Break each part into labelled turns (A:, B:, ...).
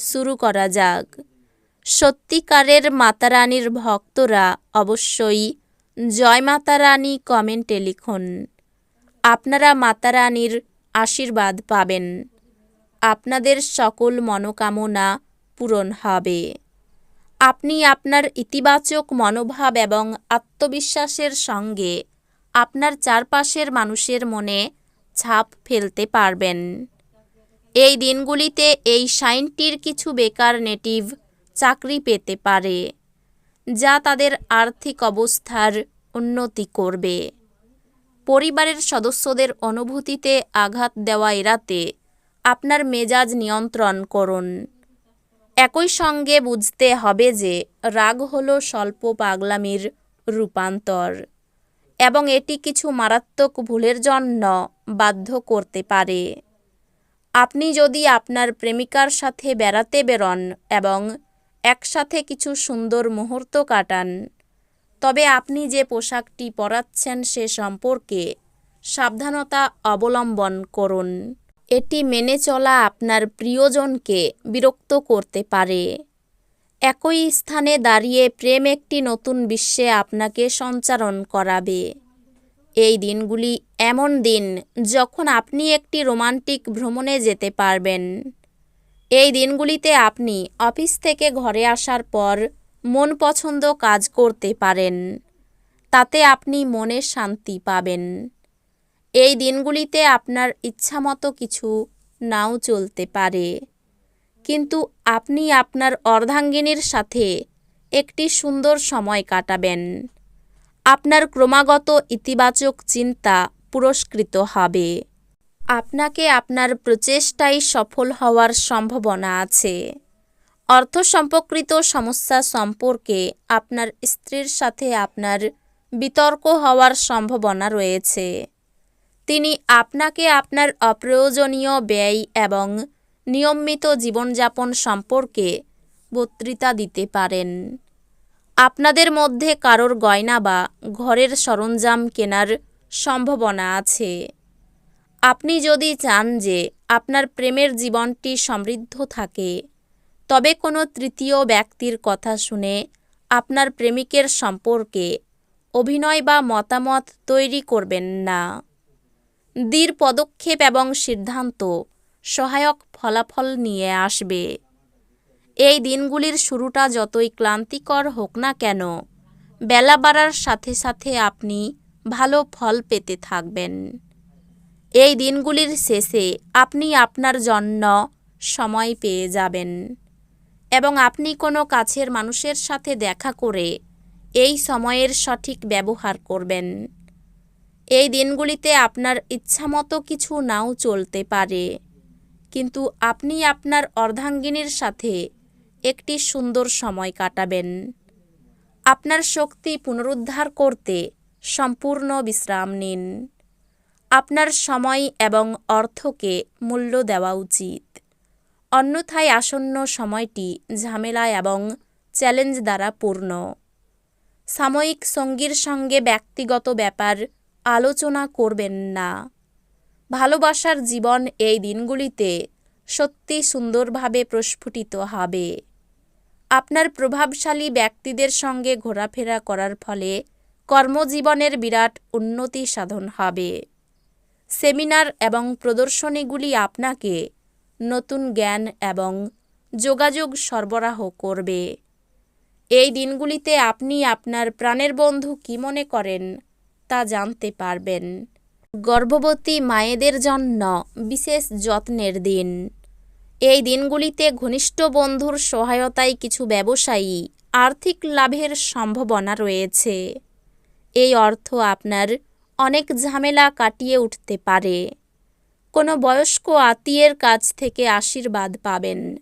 A: শুরু করা যাক। সত্যিকারের মাতারানীর ভক্তরা অবশ্যই জয় মাতারানী কমেন্টে লিখুন। আপনারা মাতারানীর আশীর্বাদ পাবেন। আপনাদের সকল মনোকামনা পূরণ হবে। আপনি আপনার ইতিবাচক মনোভাব এবং আত্মবিশ্বাসের সঙ্গে আপনার চারপাশের মানুষের মনে ছাপ ফেলতে পারবেন। এই দিনগুলিতে এই সাইনটির কিছু বেকার নেটিভ চাকরি পেতে পারে, যা তাদের আর্থিক অবস্থার উন্নতি করবে। পরিবারের সদস্যদের অনুভূতিতে আঘাত দেওয়া এড়াতে আপনার মেজাজ নিয়ন্ত্রণ করুন। একই সঙ্গে বুঝতে হবে যে রাগ হল স্বল্প পাগলামির রূপান্তর, এবং এটি কিছু মারাত্মক ভুলের জন্য বাধ্য করতে পারে। আপনি যদি আপনার প্রেমিকার সাথে বেড়াতে বেরোন এবং একসাথে কিছু সুন্দর মুহূর্ত কাটান, তবে আপনি যে পোশাকটি পরাচ্ছেন সে সম্পর্কে সাবধানতা অবলম্বন করুন। এটি মেনে চলা আপনার প্রিয়জনকে বিরক্ত করতে পারে। একই স্থানে দাঁড়িয়ে প্রেম একটি নতুন বিশ্বে আপনাকে সঞ্চারণ করাবে। এই দিনগুলি এমন দিন যখন আপনি একটি রোমান্টিক ভ্রমণে যেতে পারবেন। এই দিনগুলিতে আপনি অফিস থেকে ঘরে আসার পর মন পছন্দ কাজ করতে পারেন। তাতে আপনি মনে শান্তি পাবেন। এই দিনগুলিতে আপনার ইচ্ছামতো কিছু নাও চলতে পারে। কিন্তু আপনি আপনার অর্ধাঙ্গিনীর সাথে একটি সুন্দর সময় কাটাবেন। আপনার ক্রমাগত ইতিবাচক চিন্তা পুরস্কৃত হবে। আপনাকে আপনার প্রচেষ্টায় সফল হওয়ার সম্ভাবনা আছে। অর্থ সম্পর্কিত সমস্যা সম্পর্কে আপনার স্ত্রীর সাথে আপনার বিতর্ক হওয়ার সম্ভাবনা রয়েছে। তিনি আপনাকে আপনার অপ্রয়োজনীয় ব্যয় এবং নিয়মিত জীবনযাপন সম্পর্কে বক্তৃতা দিতে পারেন। আপনাদের মধ্যে কারোর গয়না বা ঘরের সরঞ্জাম কেনার সম্ভাবনা আছে। আপনি যদি চান যে আপনার প্রেমের জীবনটি সমৃদ্ধ থাকে, তবে কোনো তৃতীয় ব্যক্তির কথা শুনে আপনার প্রেমিকের সম্পর্কে অভিনয় বা মতামত তৈরি করবেন না। দৃঢ় পদক্ষেপ এবং সিদ্ধান্ত সহায়ক ফলাফল নিয়ে আসবে। এই দিনগুলির শুরুটা যতই ক্লান্তিকর হোক না কেন, বেলা বাড়ার সাথে সাথে আপনি ভালো ফল পেতে থাকবেন। এই দিনগুলির শেষে আপনি আপনার জন্য সময় পেয়ে যাবেন এবং আপনি কোনো কাছের মানুষের সাথে দেখা করে এই সময়ের সঠিক ব্যবহার করবেন। এই দিনগুলিতে আপনার ইচ্ছামতো কিছু নাও চলতে পারে, কিন্তু আপনি আপনার অর্ধাঙ্গিনীর সাথে একটি সুন্দর সময় কাটাবেন। আপনার শক্তি পুনরুদ্ধার করতে সম্পূর্ণ বিশ্রাম নিন। আপনার সময় এবং অর্থকে মূল্য দেওয়া উচিত। অন্যথায় আসন্ন সময়টি ঝামেলা এবং চ্যালেঞ্জ দ্বারা পূর্ণ। সাময়িক সঙ্গীর সঙ্গে ব্যক্তিগত ব্যাপার আলোচনা করবেন না। ভালোবাসার জীবন এই দিনগুলিতে সত্যি সুন্দরভাবে প্রস্ফুটিত হবে। আপনার প্রভাবশালী ব্যক্তিদের সঙ্গে ঘোরাফেরা করার ফলে কর্মজীবনের বিরাট উন্নতি সাধন হবে। সেমিনার এবং প্রদর্শনীগুলি আপনাকে নতুন জ্ঞান এবং যোগাযোগ সরবরাহ করবে। এই দিনগুলিতে আপনি আপনার প্রাণের বন্ধু কী মনে করেন তা জানতে পারবেন। গর্ভবতী মায়েদের জন্য বিশেষ যত্নের দিন। এই দিনগুলিতে ঘনিষ্ঠ বন্ধুর সহায়তায় কিছু ব্যবসায়ী আর্থিক লাভের সম্ভাবনা রয়েছে। এই অর্থ আপনার অনেক ঝামেলা কাটিয়ে উঠতে পারে। কোনো বয়স্ক আত্মীয়ের কাছ থেকে আশীর্বাদ পাবেন,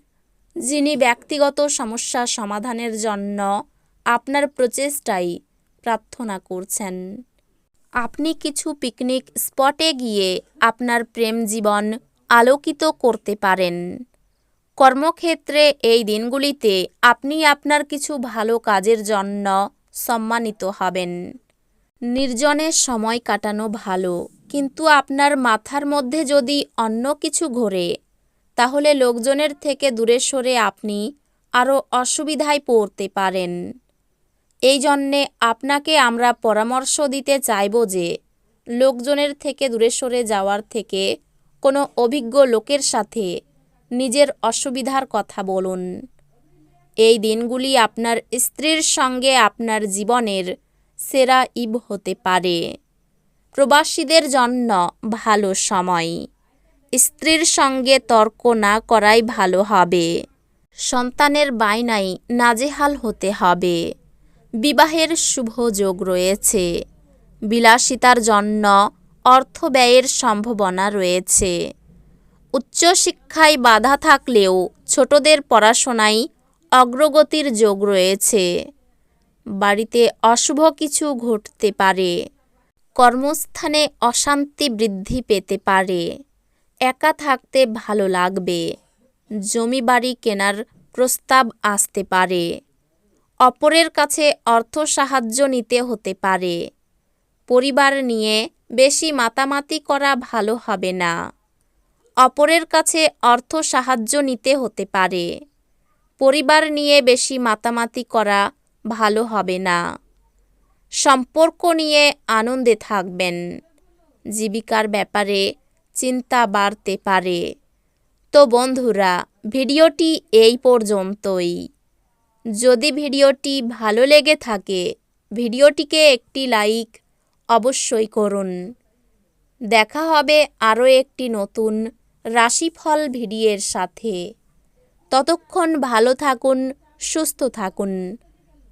A: যিনি ব্যক্তিগত সমস্যা সমাধানের জন্য আপনার প্রচেষ্টায় প্রার্থনা করছেন। আপনি কিছু পিকনিক স্পটে গিয়ে আপনার প্রেম জীবন আলোকিত করতে পারেন। কর্মক্ষেত্রে এই দিনগুলিতে আপনি আপনার কিছু ভালো কাজের জন্য সম্মানিত হবেন। নির্জনে সময় কাটানো ভালো। কিন্তু আপনার মাথার মধ্যে যদি অন্য কিছু ঘোরে, তাহলে লোকজনের থেকে দূরে সরে আপনি আরও অসুবিধায় পড়তে পারেন। এই জন্যে আপনাকে আমরা পরামর্শ দিতে চাইব যে, লোকজনের থেকে দূরে সরে যাওয়ার থেকে কোনো অভিজ্ঞ লোকের সাথে নিজের অসুবিধার কথা বলুন। এই দিনগুলি আপনার স্ত্রীর সঙ্গে আপনার জীবনের সেরা ইব হতে পারে। প্রবাসীদের জন্য ভালো সময়। স্ত্রীর সঙ্গে তর্ক না করাই ভালো হবে। সন্তানের বায়নায় নাজেহাল হতে হবে। বিবাহের শুভ যোগ রয়েছে। বিলাসিতার জন্য অর্থ ব্যয়ের সম্ভাবনা রয়েছে। উচ্চশিক্ষায় বাধা থাকলেও ছোটদের পড়াশোনায় অগ্রগতির যোগ রয়েছে। বাড়িতে অশুভ কিছু ঘটতে পারে। কর্মস্থানে অশান্তি বৃদ্ধি পেতে পারে। একা থাকতে ভালো লাগবে। জমি বাড়ি কেনার প্রস্তাব আসতে পারে। অপরের কাছে অর্থ সাহায্য নিতে হতে পারে। পরিবার নিয়ে বেশি মাতামাতি করা ভালো হবে না। অপরের কাছে অর্থ সাহায্য নিতে হতে পারে। পরিবার নিয়ে বেশি মাতামাতি করা ভালো হবে না। সম্পর্ক নিয়ে আনন্দে থাকবেন। জীবিকার ব্যাপারে চিন্তা বাড়তে পারে। তো বন্ধুরা, ভিডিওটি এই পর্যন্তই। যদি ভিডিওটি ভালো লেগে থাকে, ভিডিওটিকে একটি লাইক অবশ্যই করুন। দেখা হবে আরও একটি নতুন রাশিফল ভিডিওর সাথে। ততক্ষণ ভালো থাকুন, সুস্থ থাকুন।